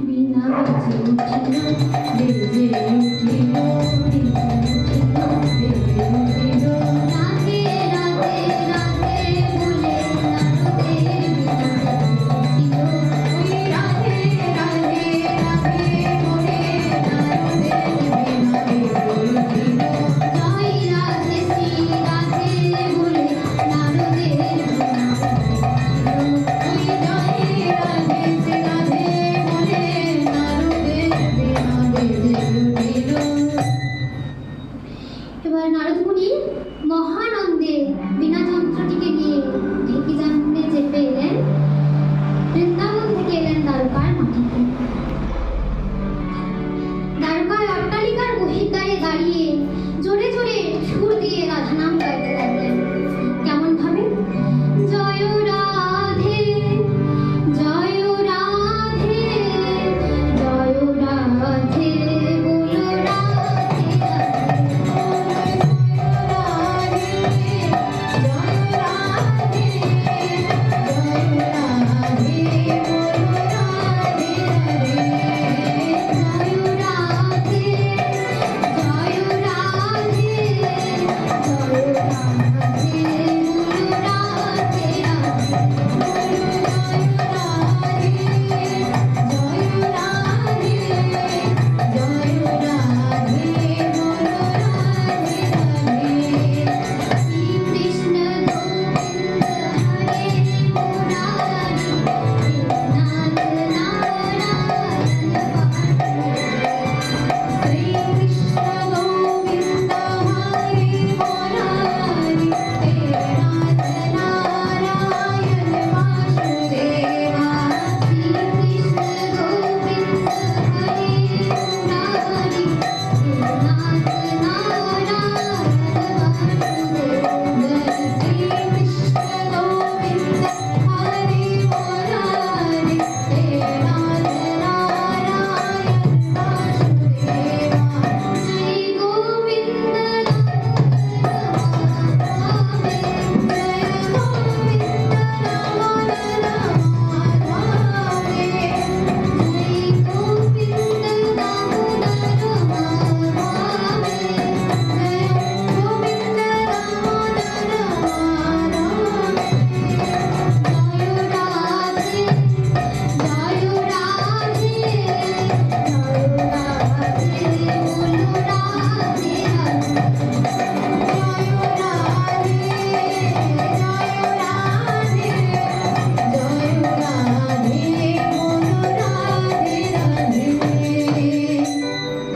Mina, Tina, Tina, Tina, Tina, Tina, Narad Muni মহানন্দে বিনা যন্ত্রটিকে নিয়ে ঢেকে জানতে চেপে এলেন। বৃন্দাবন থেকে এলেন দ্বারকার মাটিতে দ্বারকার অট্টালিকার বহির দাঁড়িয়ে